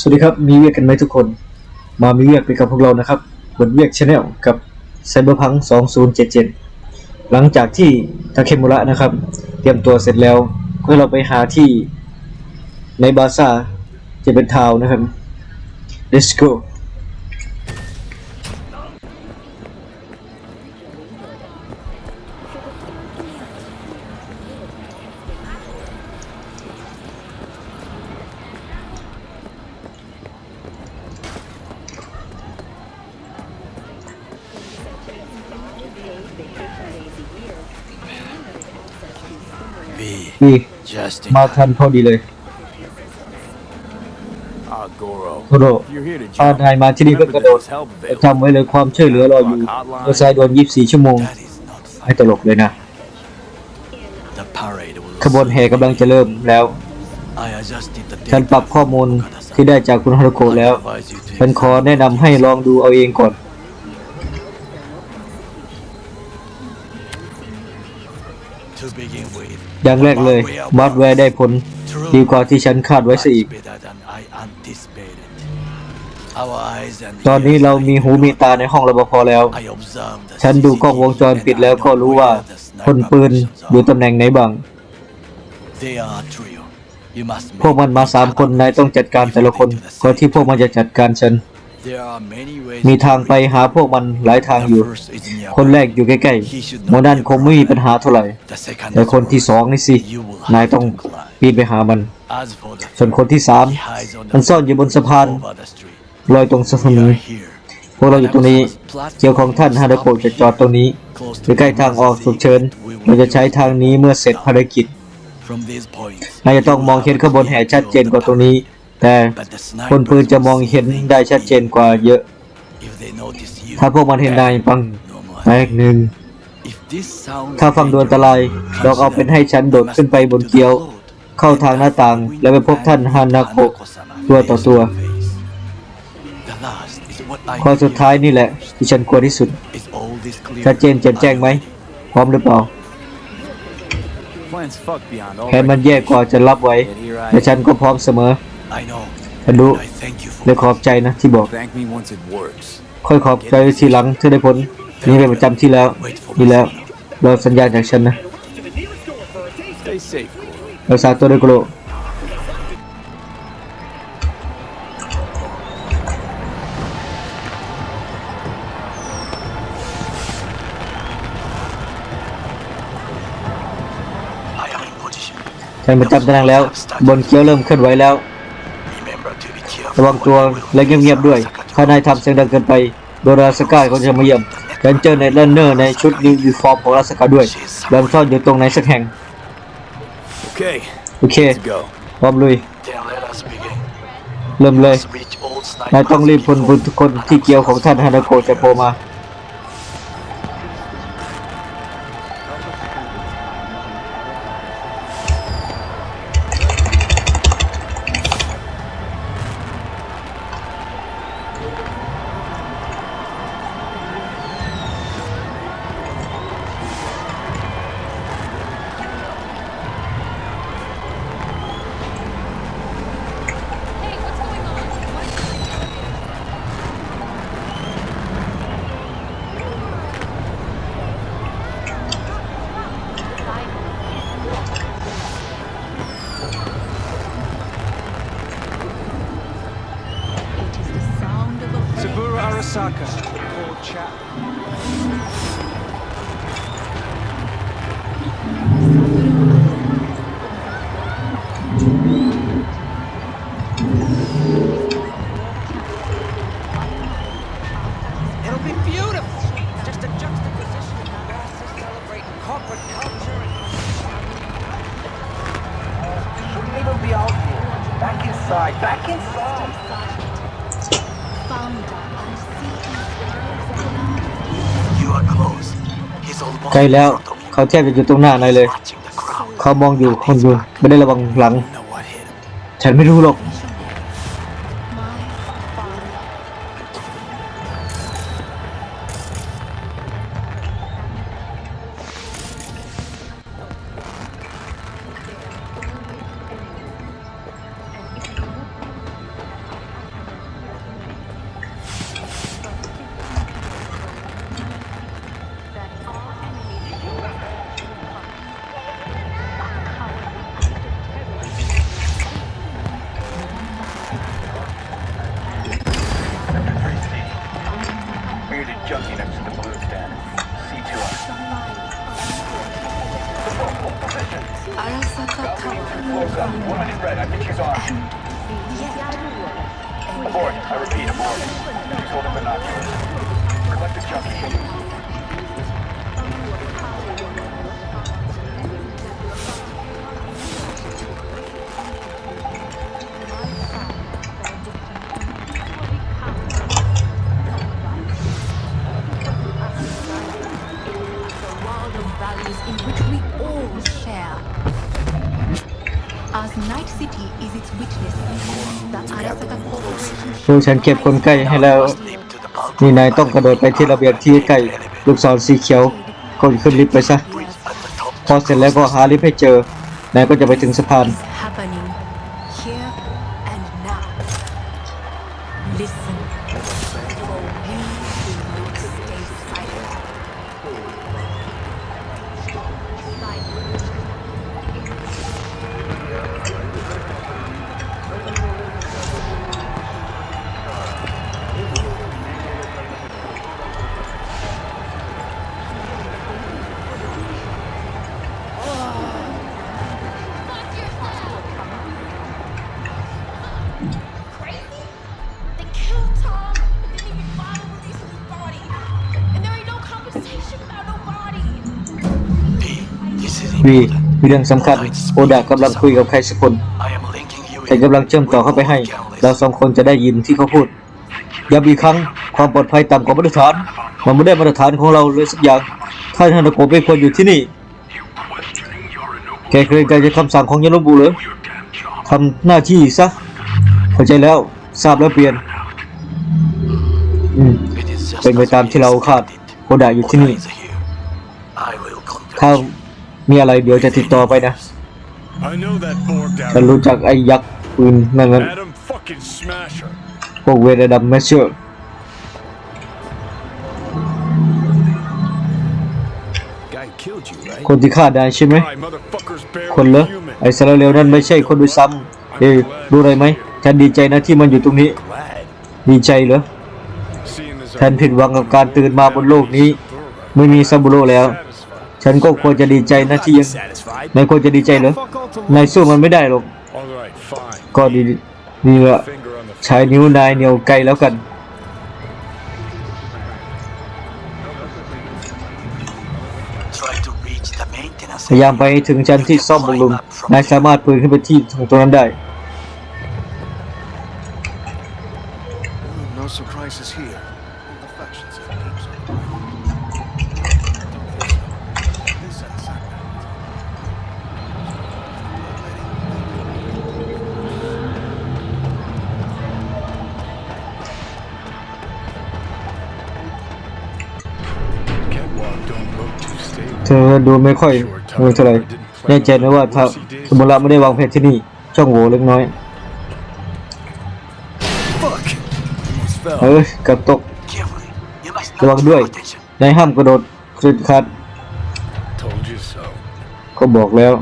สวัสดีครับ มีเวียกกันไหมทุกคน มามีเวียกไปกับพวกเรานะครับบนเวียกชาแนลกับไซเบอร์พัง2077 หลังจากที่ทาเคมุระนะครับ เตรียมตัวเสร็จแล้วก็เราไปหาที่ในบาซ่าจะเป็นทาวน์นะครับ let's go B. นี่ Just in มาทันพอดีเลย Ah, Goro. โทโร If you're here to ถ้า jump, นายมาที่นี่เพื่อก remember ระโดด there's help แต่ available. จำไว้เลยความช่วยเหลือรออยู่โดยสายด่วน24 ชั่วโมง That is not ไม่ fun. ตลกเลยนะ The parade will ขบวนแห่กำลังจะเริ่มแล้ว I adjusted the ฉันปรับข้อมูลที่ได้จากคุณฮารุโกะแล้ว advise you to ฉันขอแนะนำให้ลองดูเอาเองก่อน อย่างแรกเลยมาร์แวร์ได้ผลดีกว่าที่ฉันคาดไว้ซะอีก ตอนนี้เรามีหูมีตาในห้องรปภแล้ว ฉันดูกล้องวงจรปิดแล้วก็รู้ว่าคนปืนอยู่ตำแหน่งไหนบ้าง พวกมันมาสามคนนายต้องจัดการแต่ละคนก่อนที่พวกมันจะจัดการฉัน There are many ways มีทางไปหาพวกมันหลายทางอยู่ The first is nearby. คนแรกอยู่ใกล้ๆโมนั่นคงไม่มีปัญหาเท่าไหร่ The second แต่คนที่สองนี่สิ you will นาย have ต้อง to climb. ปีนไปหามัน As for the ส่วนคนที่สาม he hides on the มันซ่อนอยู่บนสะพาน over the street. ลอยตรงสะพาน We are here. พวกเราอยู่ตรงนี้ เกี่ยวของท่านฮานาโกะจะจอดตรงนี้ Close หรือใกล้ทางออกฉุกเฉินเราจะใช้ทางนี้เมื่อเสร็จภารกิจ From these points. นายจะต้องมองเห็นขบวนแห่ชัดเจนกว่าตรงนี้ แต่ But the คนปืน snipers จะมองเห็นได้ชัดเจนกว่าเยอะ if they notice you. ถ้าพวกมันเห็นนายปัง No more. แตกหนึ่ง If this sounds ถ้าฟังดูอันตรายลองเอาเป็นให้ฉันโดดขึ้นไปบนเกียว เข้าทางหน้าต่าง แล้วไปพบท่านฮานาโกะตัวต่อตัว The last is what I ข้อสุดท้ายนี่แหละ ที่ฉันกลัวที่สุด Is all this clear? ชัดเจนแจ่มแจ้งไหม พร้อมหรือเปล่า Plans fuck beyond all แผนมันแย่กว่าจะรับไว้ แต่ฉันก็พร้อมเสมอ I know. ฉันรู้ I thank you for และขอบใจนะที่บอก Thank me once it works. ค่อยขอบใจทีหลังที่ได้ผลนี่เป็นประจำที่แล้วนี่แล้วรอสัญญาณจากฉันนะ Stay safe, Goro. รักษาตัวด้วยกโล I am in position. ฉันประจำตำแหน่งแล้ว บนเกียวเริ่มเคลื่อนไหวแล้ว ระวังตัวและเงียบๆด้วย ถ้านายทำเสียงดังเกินไปโดราสกาก็จะมาเยี่ยมฉันเจอในเลนเนอร์ในชุดยูนิฟอร์มของราสกาด้วยแบมซ่อนอยู่ตรงไหนสักแห่ง Okay, โอเค let's go. พร้อมลุย Then let us begin. เริ่มเลย Let's reach old นาย snipers ต้องรีบพลบุญ before ทุกคนที่เกี่ยวของท่านฮานาโกะจะโผล่มา Arasaka. Cold chap. It'll be beautiful. Just a juxtaposition of masses celebrating corporate culture and. Shouldn't be out here. Back inside. Back inside. ใกล้แล้วเขาแทบจะอยู่ตรงหน้านายเลย เขามองอยู่คนอยู่ไม่ได้ระวังหลัง ฉันไม่รู้หรอก ฉันเก็บคนใกล้ให้แล้ว นี่นายต้องกระโดดไปที่ระเบียงที่ใกล้ลูกศรสีเขียวกดขึ้นลิฟต์ไปซะ พอเสร็จแล้วก็หาลิฟต์ให้เจอนายก็จะไปถึงสะพาน วี important. มีเรื่องสำคัญ โอดากำลังคุยกับใครสักคน I am linking you แต่กำลังเชื่อมต่อเข้าไปให้ เราสองคนจะได้ยินที่เขาพูดย้ำอีกครั้งความปลอดภัยต่ำกว่ามาตรฐาน มันไม่ได้มาตรฐานของเราเลยสักอย่างท่านฮานาโกะไม่ควรอยู่ที่นี่ แกเคยการจะคำสั่งของยานุบุเหรือทำหน้าที่ซะเข้าใจแล้วทราบแล้วเปลี่ยนอืม It is just เป็นไป as ตาม we ที่เราคาด expected. โอดาอยู่ที่นี่ Oda is here. I will contact ถ้า you. มีอะไรเดี๋ยวจะติดต่อไปนะ I know that Borg ฉัน down รู้จักไอ้ยักษ์ปืนนั่นนั้น Adam fucking Smasher. พวกเวรดัมแมชเชอร์ Guy killed you, right? คนที่ฆ่าได้ใช่ไหม Why, motherfucker's คนเหรอ barely human. ไอ้สารเลวนั้นไม่ใช่คนด้วยซ้ำเอ้ยรู้อะไรไหมฉันดีใจนะที่มันอยู่ตรงนี้ Glad. ดีใจเหรอ Seeing as ฉันผิดหวังกับการตื่นมาบนโลกนี้ ไม่มีซาบุโร่แล้ว Satisfied. ฉันก็ควรจะดีใจนะที่ยัง Satisfied? นายควรจะดีใจเหรอ Fuck all to นายสู้มันไม่ได้หรอก All right, fine. ก็ดีนี่ละ Finger on the ใช้นิ้วนายเหนียวไกลแล้วกัน Try to reach the maintenance พยายามไปให้ถึงชั้นที่ซ่อมบำรุงนายสามารถปืนขึ้นไปที่ตรงนั้นได้ ไม่ค่อยเออเท่าไหร่แน่ใจนะว่าถ้าสมุระไม่ได้วางแผนที่นี่ช่องโหว่เล็กน้อย Fuck! Almost fell. เอ้ยกับตก Carefully. You must ระวัง not ด้วย pay attention. นายห้ามกระโดดคลิดคัด Told you so. ก็บอกแล้ว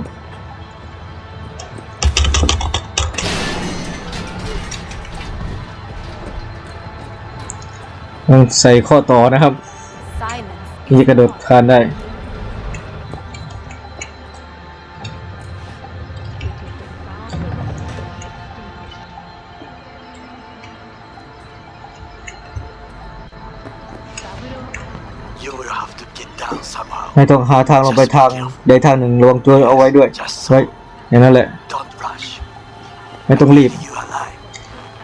มันใส่ข้อต่อนะครับ silence ที่จะกระโดดคานได้ นายต้องหาทางลงไปทางใดทางหนึ่งระวังตัวเอาไว้ด้วยไว้อย่างนั้นแหละ Don't rush. ไม่ต้องรีบ You alive.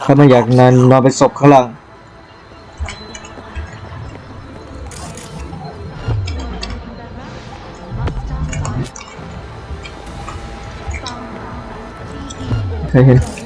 ถ้าไม่อยากนานนอนเป็นศพข้างล่างเคยเห็น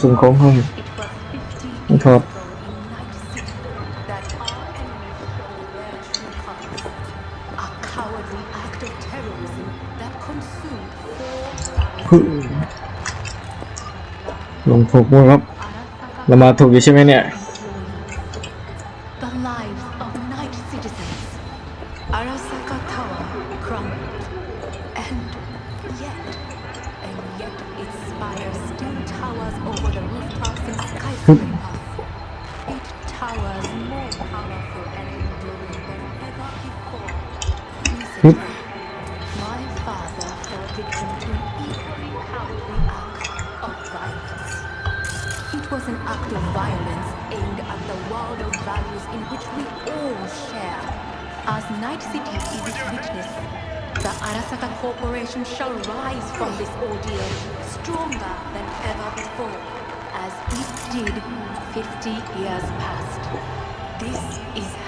สิ่งของห้องโทลงถูกมั้งครับเรามาถูกอยู่ใช่ไหมเนี่ย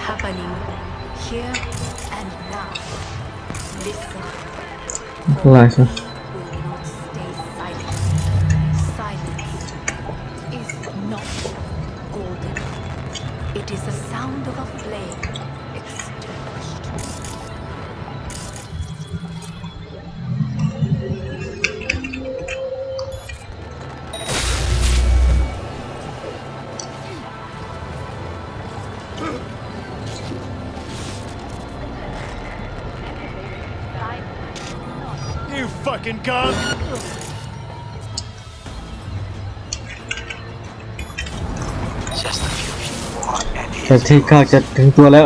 happening here and now. Listen. Listen. Will not stay silent. Silence is not golden. It is the sound of a flame You fucking cunt! แต่ที่ข้าจะถึงตัวแล้ว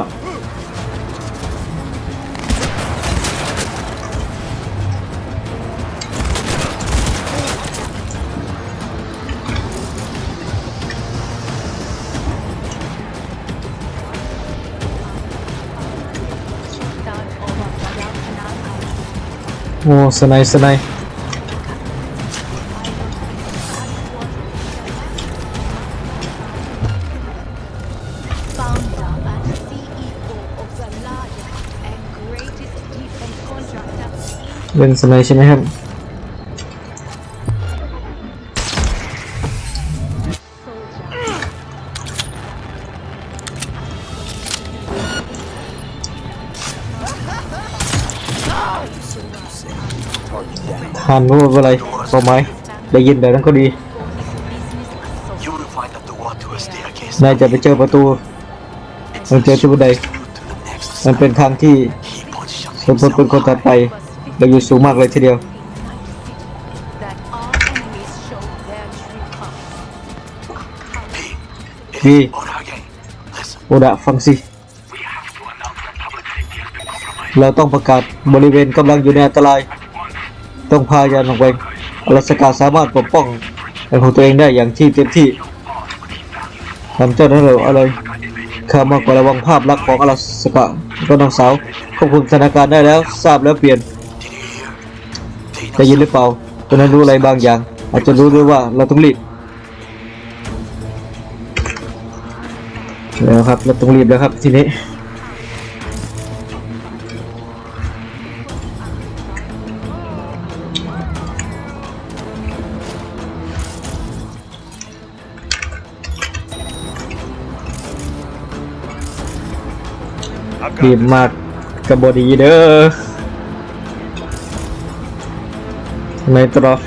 โอ้สไนสไนเป็นสไนใช่ไหมครับานรู้อะไรเป้าหมายได้ยินแบบนั้นก็ดีนายจะไปเจอประตู มันเจอที่บันไดมันเป็นทางที่เป็นคนเป็นคนถัดไปเราอยู่สูงมากเลยทีเดียว that our enemies show their true colors. It Hey. is Oda again. Listen. โอดะฟังสิ เราต้องประกาศบริเวณกำลังอยู่ในอันตราย ต้องพายานออกไปอลาสกาสามารถปกป้องเป็นของตัวเองได้อย่างที่เต็มที่ทำเจ้าหน้าที่อะไรข้ามากกว่าระวังภาพลักษณ์ของอลาสกาก็น้องสาวควบคุมสถานการณ์ได้แล้วทราบแล้วเปลี่ยน Did you hear? They ได้ยินหรือเปล่าตัวนั้นรู้อะไรบางอย่าง อาจจะรู้ด้วยว่าเราต้องรีบแล้วครับเราต้องรีบแล้วครับทีนี้ รีบมากกับบอดีเด้อในตรอง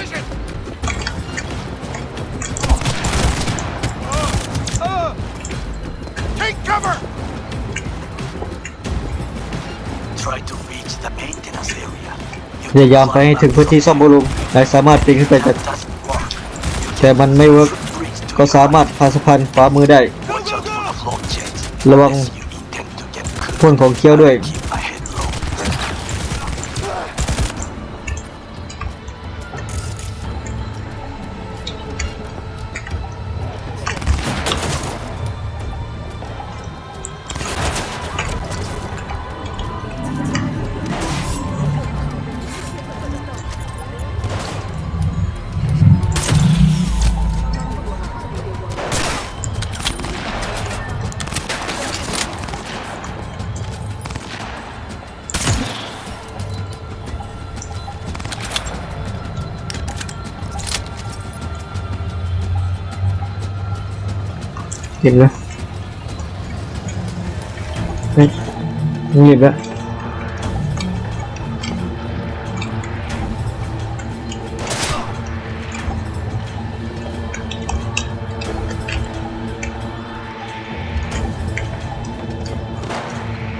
Take their position! Uh, uh, take cover! Try to reach the maintenance area. พยายามไปให้ถึงพื้นที่ซ่อมบำรุงนายสามารถปีนขึ้นไปแต่ That doesn't work. แต่มันไม่เวิร์ก Bridge to ก็ก็สามารถผ่านสะพานขวามือได้ Watch out for the float jets. ระวัง Unless you intend to get พ่นของเคี้ยวด้วย เห็นไหมเฮ้ยเงียบแล้ว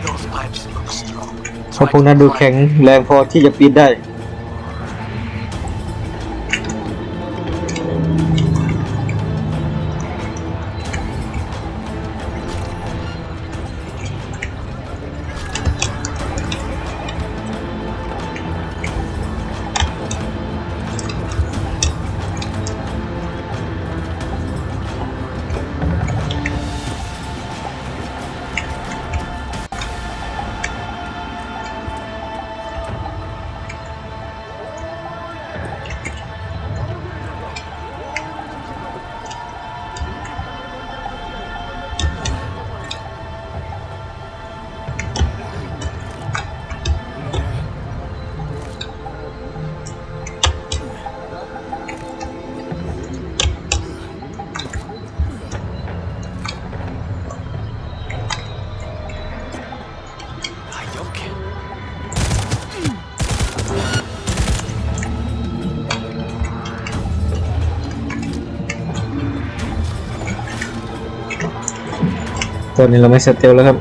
Those pipes look strong. เพราะ Try พวกนั้น to ดู climb แข็งแรงพอที่จะปีนได้ Hayok. ตอนนี้เราไม่สเตลแล้วครับ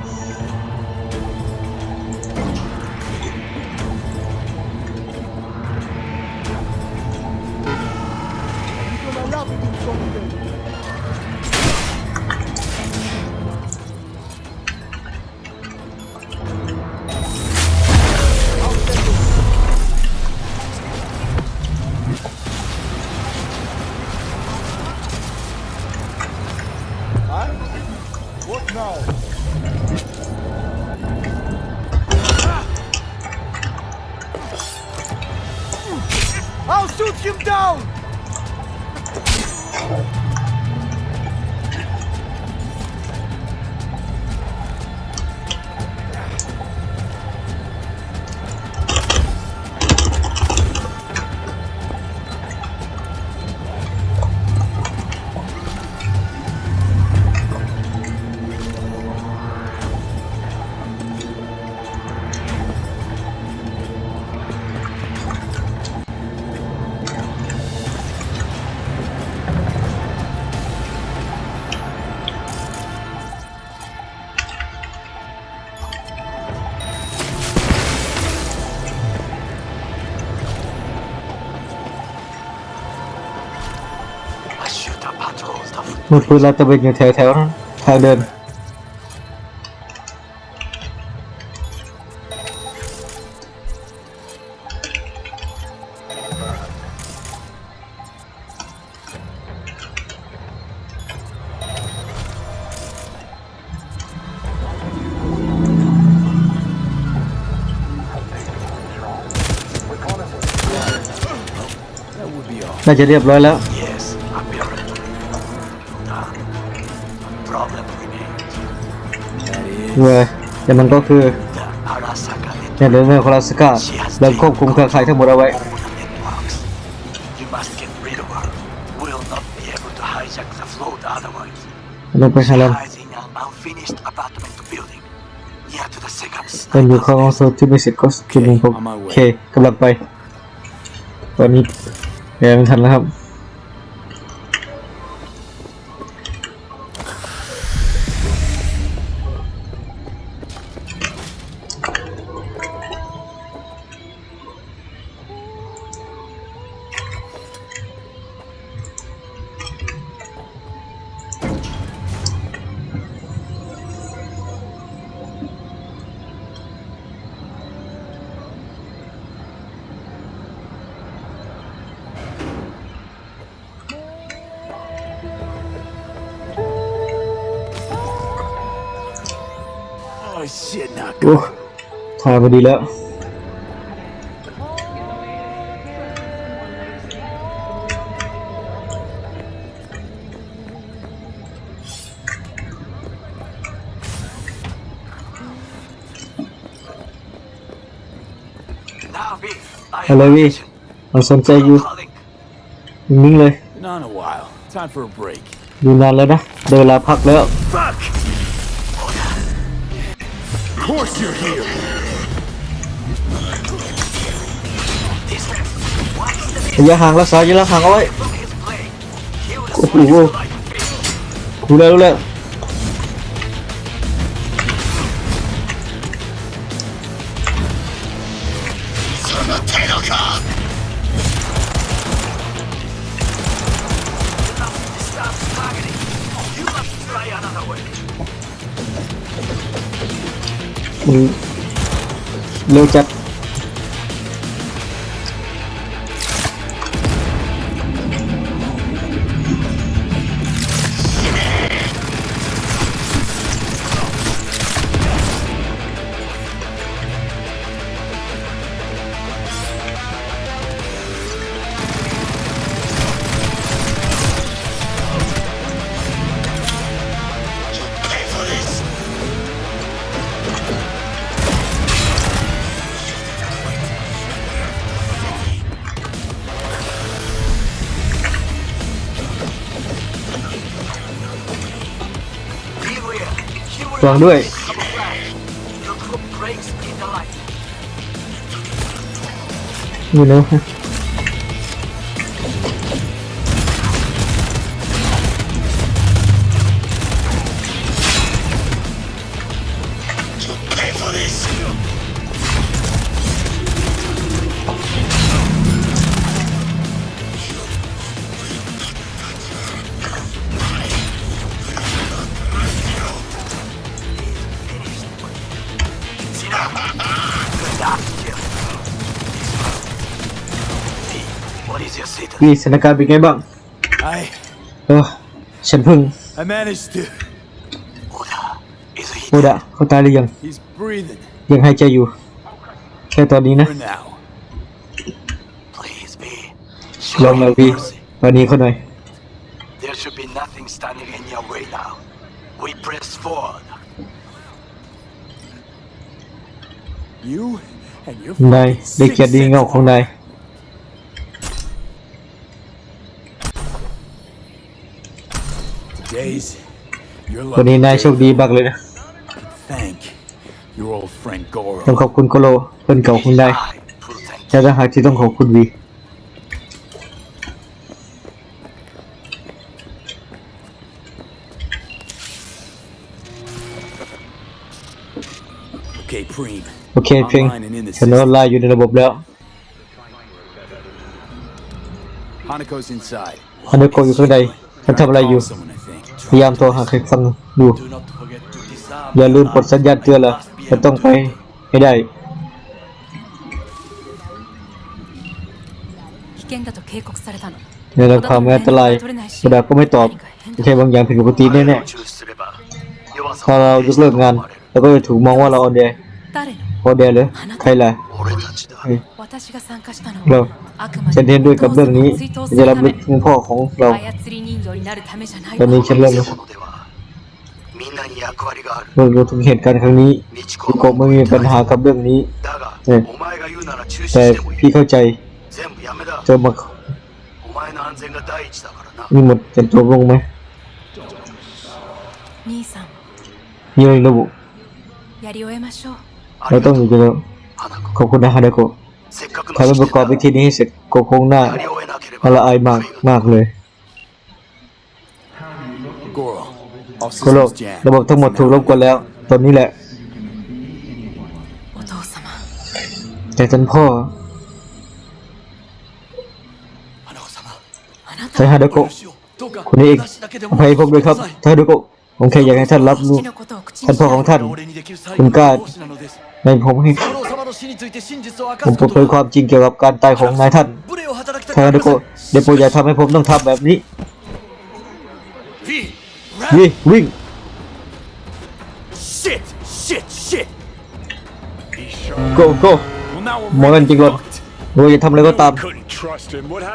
口。 มือปืนเราตะเวนอยู่แถวแถวๆทางเดินน่าจะเรียบร้อยแล้ว เลยแต่มันก็คือเนี่ยเรื่องของราสกาเราควบคุมเครือข่ายทั้งหมดเอาไว้ Look at Helen. And you can also to basic cost killing โอเคกำลังไปวันนี้แกไมันทันแล้วครับ shit, not โอ้ถ่ายมาดีแล้ว Now, V, I อะไร have a พี่ mission. เราสนใจอยู่ Calling. นิ่งๆเลย Not in a while. Time for a break. อยู่นานแล้วนะเดี๋ยวเวลาพักแล้ว Fuck! Of course you're here. This man, why is the ระยะห่างรั เร็วจัด ระวังด้วย อยู่เล้วฮะ ยู่แค่ตอนนี้นะ for now. Please, V. ลอง Show แล้ว him พี่ mercy. วันนี้เขาหน่อย There should be nothing standing in your way now. We press forward. You and your นาย fucking ได้เกียรติดีเงาของนาย Days. You're วันนี้ lucky นายโชคดีมากเลยนะ Thank your old friend ต้อง Goro. ขอบคุณโกโลเพื่อนเก่าของนาย I will thank แต่ถ้าหากที่ต้องขอบคุณวี Okay, Preem. โอเคเพียง Online and in the ฉันออน system. ไลน์อยู่ในระบบแล้ว Hanako's inside. ฮันเดโกอยู่ข้างในฉันทำอะไรอยู่ Someone, I think. พยายามโทรหาใครฟังดูอย่าลืมกดสัญญาณเตือนละจะต้องไปไม่ได้ในราคาม่อันตรายกระดาษก็ไม่ตอบไม่ใช่บางอย่างผิดปกติแน่ๆถ้าเรายกเลิกงานเราก็จะถูกมองว่าเราอ่อนแอ คนเดียวเลยใครล่ะเราฉันเห็นด้วยกับเรื่องนี้จะรับลึกถึงพ่อของเราตอนนี้ฉันเริ่มเมื่อรู้ถึงเหตุการณ์ครั้งนี้พี่โกไม่มีปัญหากับเรื่องนี้แต่พี่เข้าใจเจอมามีหมดจะจบลงไหมยี่ระบุ เราต้องอยู่กันแล้วขอบคุณนะฮาเดโกะถ้าให้ประกอบพิธีนี้เสร็จก็คงหน้าอาละอายมากมากเลยโกโลระบบทั้งหมดถูกลบกันแล้ว ตอนนี้แหละ แต่ท่านพ่อท่านฮาเดโกะคนนี้อีกใครผมด้วยครับท่านฮาเดโกะผมแค่อยากให้ท่านรับรู้ท่านพ่อของท่านคุณกล้า ในผมให้ผมเผยความจริงเกี่ยวกับการตายของนายท่านเธอเดโปเดโปอย่าทำให้ผมต้องทำแบบนี้วิ่งวิ่งโกโก้โมนันจริงหรอเราจะทำอะไรก็ตาม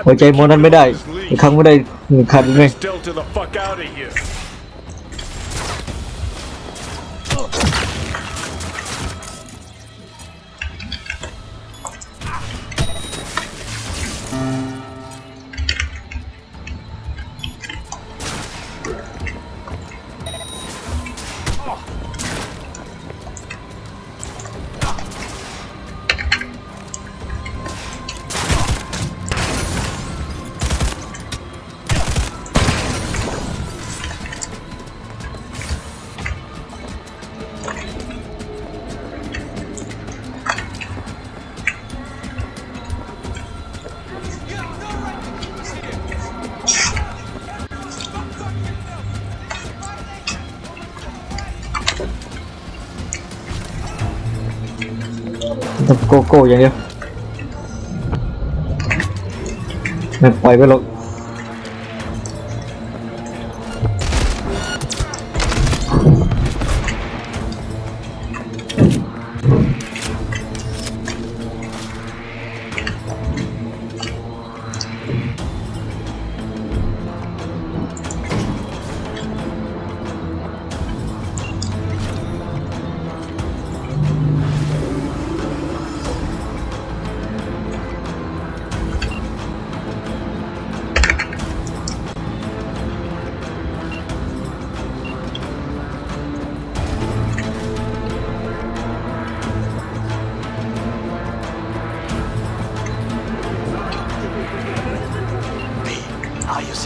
หัวใจโมนันไม่ได้ครั้งไม่ได้ขันเลย โกโก้อย่างเดียวไม่ปล่อยไปหรอก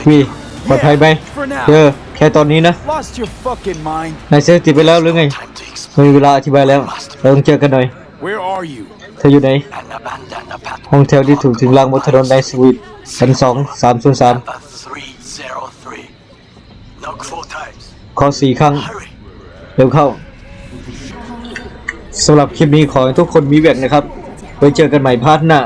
วี sick? ปลอดภัยไหม For now. เจอแค่ตอนนี้นะ Lost your fucking mind. นายเซฟติดไปแล้วหรือไง Time to ไม่ explain มีเวลาอธิบายแล้วเราต้องเจอกันหน่อย Where are you? เธออยู่ไหน an abandoned apartment. ห้องแถวที่ถูกทิ้งร้างบนถนนในสวีทชั้นสองสามศูนย์สาม Number 303. Knock four times. ขอสี่ครั้ง Hurry. เร็วเข้าสำหรับคลิปนี้ขอให้ทุกคนมีแวกนะครับไว้เจอกันใหม่พาร์ทหน้า